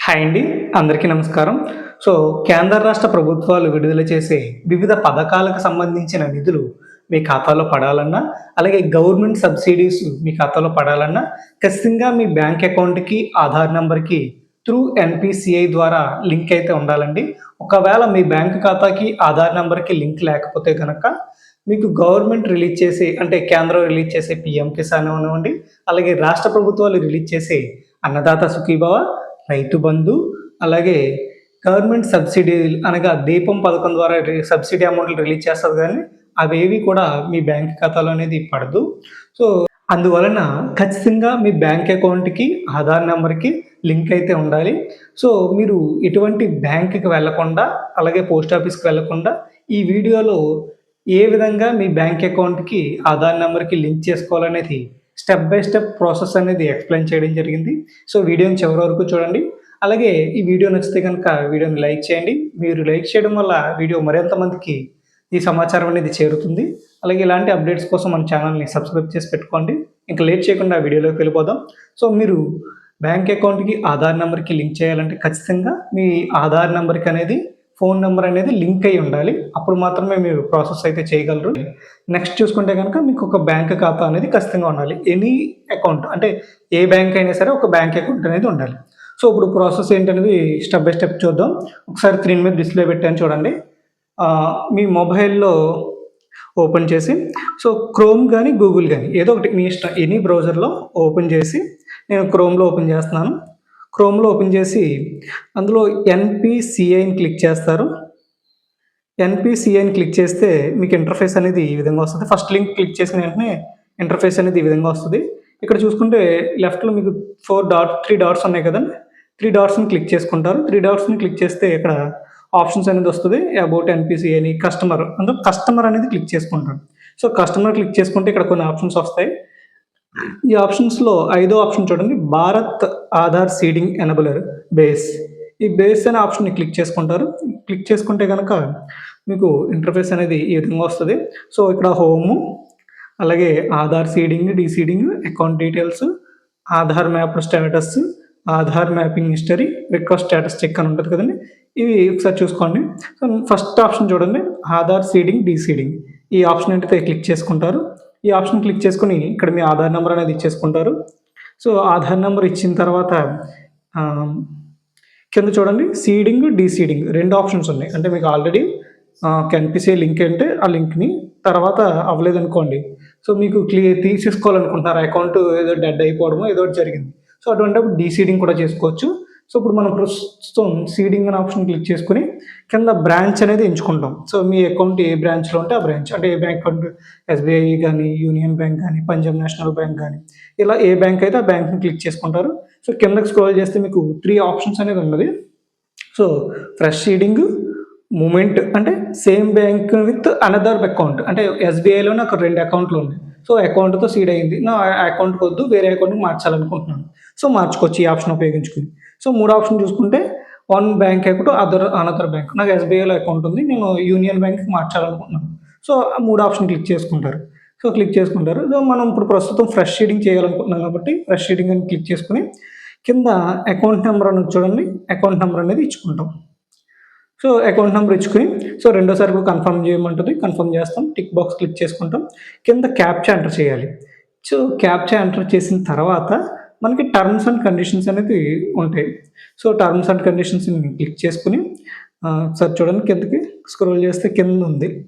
Hi అండి అందరికీ నమస్కారం. సో కేంద్ర రాష్ట్ర ప్రభుత్వాలు విడుదల చేసే వివిధ పథకాలకు సంబంధించిన నిధులు మీ ఖాతాలో పడాలన్నా అలాగే గవర్నమెంట్ సబ్సిడీస్ మీ ఖాతాలో పడాలన్నా ఖచ్చితంగా మీ బ్యాంక్ అకౌంట్కి ఆధార్ నెంబర్కి త్రూ ఎన్పిసిఐ ద్వారా లింక్ అయితే ఉండాలండి. ఒకవేళ మీ బ్యాంక్ ఖాతాకి ఆధార్ నెంబర్కి లింక్ లేకపోతే కనుక మీకు గవర్నమెంట్ రిలీజ్ చేసే అంటే కేంద్రం రిలీజ్ చేసే పిఎం కిసాన్ అనివ్వండి అలాగే రాష్ట్ర ప్రభుత్వాలు రిలీజ్ చేసే అన్నదాత సుఖీభవ రైతు బంధు అలాగే గవర్నమెంట్ సబ్సిడీ అనగా దీపం పథకం ద్వారా రి- సబ్సిడీ అమౌంట్లు రిలీజ్ చేస్తారు కానీ అవేవి కూడా మీ బ్యాంక్ ఖాతాలో అనేది పడదు. సో అందువలన ఖచ్చితంగా మీ బ్యాంక్ అకౌంట్కి ఆధార్ నెంబర్కి లింక్ అయితే ఉండాలి. సో మీరు ఎటువంటి బ్యాంక్కి వెళ్ళకుండా అలాగే పోస్ట్ ఆఫీస్కి వెళ్ళకుండా ఈ వీడియోలో ఏ విధంగా మీ బ్యాంక్ అకౌంట్కి ఆధార్ నెంబర్కి లింక్ చేసుకోవాలనేది స్టెప్ బై స్టెప్ ప్రాసెస్ అనేది ఎక్స్ప్లెయిన్ చేయడం జరిగింది. సో వీడియోని చివరి వరకు చూడండి. అలాగే ఈ వీడియో నచ్చితే కనుక వీడియోని లైక్ చేయండి. మీరు లైక్ చేయడం వల్ల వీడియో మరింత మందికి ఈ సమాచారం అనేది చేరుతుంది. అలాగే ఇలాంటి అప్డేట్స్ కోసం మన ఛానల్ని సబ్స్క్రైబ్ చేసి పెట్టుకోండి. ఇంకా లేట్ చేయకుండా వీడియోలోకి వెళ్ళిపోదాం. సో మీరు బ్యాంక్ అకౌంట్కి ఆధార్ నెంబర్కి లింక్ చేయాలంటే ఖచ్చితంగా మీ ఆధార్ నెంబర్కి అనేది ఫోన్ నెంబర్ అనేది లింక్ అయి ఉండాలి. అప్పుడు మాత్రమే మీరు ప్రాసెస్ అయితే చేయగలరు. నెక్స్ట్ చూసుకుంటే కనుక మీకు ఒక బ్యాంక్ ఖాతా అనేది ఖచ్చితంగా ఉండాలి. ఎనీ అకౌంట్ అంటే ఏ బ్యాంక్ అయినా సరే ఒక బ్యాంక్ అకౌంట్ అనేది ఉండాలి. సో ఇప్పుడు ప్రాసెస్ ఏంటనేది స్టెప్ బై స్టెప్ చూద్దాం. ఒకసారి స్క్రీన్ మీద డిస్ప్లే పెట్టాను చూడండి. మీ మొబైల్లో ఓపెన్ చేసి సో క్రోమ్ కానీ గూగుల్ కానీ ఏదో ఒకటి మీ ఇష్టం ఎనీ బ్రౌజర్లో ఓపెన్ చేసి నేను క్రోమ్లో ఓపెన్ చేస్తున్నాను. క్రోమ్లో ఓపెన్ చేసి అందులో ఎన్పిసిఐని క్లిక్ చేస్తారు. ఎన్పిసిఐని క్లిక్ చేస్తే మీకు ఇంటర్ఫేస్ అనేది ఈ విధంగా వస్తుంది. ఫస్ట్ లింక్ క్లిక్ చేసిన వెంటనే ఇంటర్ఫేస్ అనేది ఈ విధంగా వస్తుంది. ఇక్కడ చూసుకుంటే లెఫ్ట్లో మీకు ఫోర్ డాట్ త్రీ డాట్స్ ఉన్నాయి కదండి త్రీ డాట్స్ని క్లిక్ చేసుకుంటారు. త్రీ డాట్స్ని క్లిక్ చేస్తే ఇక్కడ ఆప్షన్స్ అనేది వస్తుంది. అబౌట్ ఎన్పిసి అని కస్టమర్. అందులో కస్టమర్ అనేది క్లిక్ చేసుకుంటారు. సో కస్టమర్ క్లిక్ చేసుకుంటే ఇక్కడ కొన్ని ఆప్షన్స్ వస్తాయి. ఈ ఆప్షన్స్లో ఐదో ఆప్షన్ చూడండి. Bharat Aadhaar seeding enabler base. ఈ బేస్ అనే ఆప్షన్ని క్లిక్ చేసుకుంటారు. క్లిక్ చేసుకుంటే కనుక మీకు ఇంటర్ఫేస్ అనేది ఈ విధంగా వస్తుంది. సో ఇక్కడ హోము అలాగే Aadhaar seeding deseeding account details Aadhaar map status Aadhaar mapping history request status check అని ఉంటుంది కదండి. ఇవి ఒకసారి చూసుకోండి. సో ఫస్ట్ ఆప్షన్ చూడండి. Aadhaar seeding deseeding. ఈ ఆప్షన్ ఏంటైతే క్లిక్ చేసుకుంటారు. ఈ ఆప్షన్ క్లిక్ చేసుకుని ఇక్కడ మీ ఆధార్ నెంబర్ అనేది ఇచ్చేసుకుంటారు. సో ఆధార్ నెంబర్ ఇచ్చిన తర్వాత కింద చూడండి సీడింగ్ డీసీడింగ్ రెండు ఆప్షన్స్ ఉన్నాయి. అంటే మీకు ఆల్రెడీ కనిపిసే లింక్ అంటే ఆ లింక్ని తర్వాత అవ్వలేదనుకోండి. సో మీకు క్లియర్ తీసేసుకోవాలనుకుంటున్నారు. అకౌంట్ ఏదో డెడ్ అయిపోవడమో ఏదో ఒకటి జరిగింది. సో అటువంటిప్పుడు డీసీడింగ్ కూడా చేసుకోవచ్చు. సో ఇప్పుడు మనం ప్రస్తుతం సీడింగ్ అనే ఆప్షన్ క్లిక్ చేసుకుని కింద బ్రాంచ్ అనేది ఎంచుకుంటాం. సో మీ అకౌంట్ ఏ బ్రాంచ్లో ఉంటే ఆ బ్రాంచ్ అంటే ఏ బ్యాంక్ అకౌంట్ ఎస్బీఐ కానీ యూనియన్ బ్యాంక్ కానీ పంజాబ్ నేషనల్ బ్యాంక్ కానీ ఇలా ఏ బ్యాంక్ అయితే ఆ బ్యాంక్ని క్లిక్ చేసుకుంటారు. సో కిందకి స్క్రోల్ చేస్తే మీకు త్రీ ఆప్షన్స్ అనేది ఉన్నది. సో ఫ్రెష్ సీడింగ్ మూమెంట్ అంటే same bank with another account అంటే ఎస్బీఐలో నాకు రెండు అకౌంట్లు ఉన్నాయి. సో అకౌంట్తో సీడ్ అయింది. నా అకౌంట్కి వద్దు వేరే అకౌంట్కి మార్చాలనుకుంటున్నాను. సో మార్చుకోవచ్చు ఈ ఆప్షన్ ఉపయోగించుకుని. సో మూడు ఆప్షన్ చూసుకుంటే one bank account other another bank. నాకు ఎస్బీఐలో అకౌంట్ ఉంది. నేను యూనియన్ బ్యాంక్కి మార్చాలనుకుంటున్నాను. సో ఆ మూడు ఆప్షన్ క్లిక్ చేసుకుంటారు. సో క్లిక్ చేసుకుంటారు. సో మనం ఇప్పుడు ప్రస్తుతం ఫ్రెష్ షీడింగ్ చేయాలనుకుంటున్నాం కాబట్టి ఫ్రెష్ షీడింగ్ అని క్లిక్ చేసుకుని కింద అకౌంట్ నెంబర్ అని చూడండి. అకౌంట్ నెంబర్ అనేది ఇచ్చుకుంటాం. సో అకౌంట్ నెంబర్ ఇచ్చుకుని సో రెండోసారి కూడా కన్ఫర్మ్ చేయమంటుంది. కన్ఫర్మ్ చేస్తాం. టిక్ బాక్స్ క్లిక్ చేసుకుంటాం. కింద క్యాప్చా ఎంటర్ చేయాలి. సో క్యాప్చా ఎంటర్ చేసిన తర్వాత మనకి టర్మ్స్ అండ్ కండిషన్స్ అనేది ఉంటాయి. So terms and conditions click చేసుకుని సార్ చూడండి కిందకి స్క్రోల్ చేస్తే కింద ఉంది.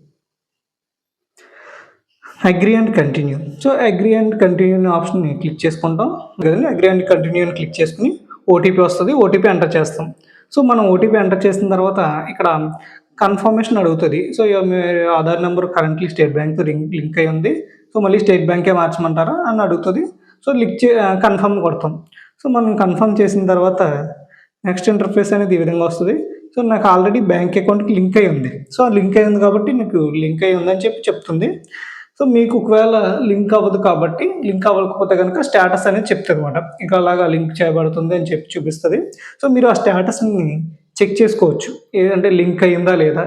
Agree and continue so agree and continue అనే ఆప్షన్ క్లిక్ చేసుకుంటాం. కదండి? అగ్రి అండ్ కంటిన్యూ అని క్లిక్ చేసుకుని ఓటీపీ వస్తుంది. ఓటీపీ ఎంటర్ చేస్తాం. సో మనం ఓటీపీ ఎంటర్ చేసిన తర్వాత ఇక్కడ కన్ఫర్మేషన్ అడుగుతుంది. సో మీ ఆధార్ నెంబర్ కరెంట్లీ స్టేట్ బ్యాంక్తో లింక్ లింక్ అయి ఉంది. సో మళ్ళీ స్టేట్ బ్యాంకే మార్చమంటారా? అని అడుగుతుంది. సో లిక్ చే కన్ఫర్మ్ కొడతాం. సో మనం కన్ఫర్మ్ చేసిన తర్వాత నెక్స్ట్ ఇంటర్ఫేస్ అనేది ఈ విధంగా వస్తుంది. సో నాకు ఆల్రెడీ బ్యాంక్ అకౌంట్కి లింక్ అయి ఉంది. సో లింక్ అయి ఉంది కాబట్టి నీకు లింక్ అయి ఉందని చెప్పి చెప్తుంది. సో మీకు ఒకవేళ లింక్ అవ్వదు కాబట్టి లింక్ అవ్వకపోతే కనుక స్టేటస్ అనేది చెప్తుంది అనమాట ఇంకా అలాగా లింక్ చేయబడుతుంది అని చెప్పి చూపిస్తుంది. సో మీరు ఆ స్టేటస్ని చెక్ చేసుకోవచ్చు. ఏదంటే లింక్ అయిందా లేదా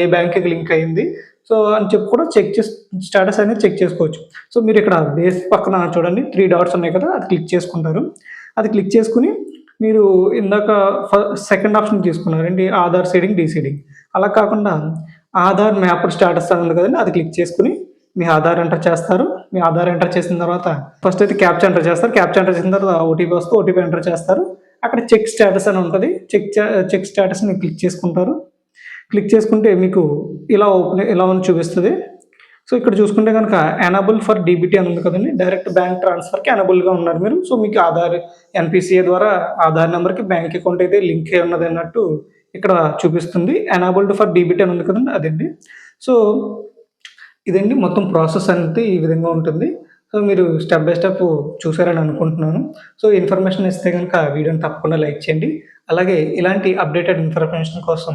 ఏ బ్యాంక్కి లింక్ అయింది సో అని చెప్పి కూడా చెక్ చేసి స్టేటస్ అనేది చెక్ చేసుకోవచ్చు. సో మీరు ఇక్కడ బేస్ పక్కన చూడండి. త్రీ డాట్స్ ఉన్నాయి కదా అది క్లిక్ చేసుకుంటారు. అది క్లిక్ చేసుకుని మీరు ఇందాక సెకండ్ ఆప్షన్ తీసుకున్నారు. ఆధార్ సీడింగ్ డీసీడింగ్ అలా కాకుండా ఆధార్ మ్యాపర్ స్టేటస్ అని ఉంది కదండి అది క్లిక్ చేసుకుని మీ ఆధార్ ఎంటర్ చేస్తారు. మీ ఆధార్ ఎంటర్ చేసిన తర్వాత ఫస్ట్ అయితే క్యాప్చర్ ఎంటర్ చేస్తారు. క్యాప్చర్ ఎంటర్ చేసిన తర్వాత ఓటీపీ వస్తే ఓటీపీ ఎంటర్ చేస్తారు. అక్కడ చెక్ స్టేటస్ అని ఉంటుంది. చెక్ చెక్ స్టేటస్ని క్లిక్ చేసుకుంటారు. క్లిక్ చేసుకుంటే మీకు ఇలా ఓపెన్ ఇలా అని చూపిస్తుంది. సో ఇక్కడ చూసుకుంటే కనుక ఎనబుల్ ఫర్ డీబీటీ అని ఉంది కదండి. డైరెక్ట్ బ్యాంక్ ట్రాన్స్ఫర్కి ఎనబుల్గా ఉన్నారు మీరు. సో మీకు ఆధార్ ఎన్పిసిఏ ద్వారా ఆధార్ నెంబర్కి బ్యాంక్ అకౌంట్ అయితే లింక్ అయి ఉన్నది అన్నట్టు ఇక్కడ చూపిస్తుంది. ఎనాబుల్డ్ ఫర్ డీబీటీ అని ఉంది కదండి అదండి. సో ఇదండి మొత్తం ప్రాసెస్ అనేది ఈ విధంగా ఉంటుంది. సో మీరు స్టెప్ బై స్టెప్ చూసారని అనుకుంటున్నాను. సో ఇన్ఫర్మేషన్ ఇస్తే కనుక వీడియోని తప్పకుండా లైక్ చేయండి. అలాగే ఇలాంటి అప్డేటెడ్ ఇన్ఫర్మేషన్ కోసం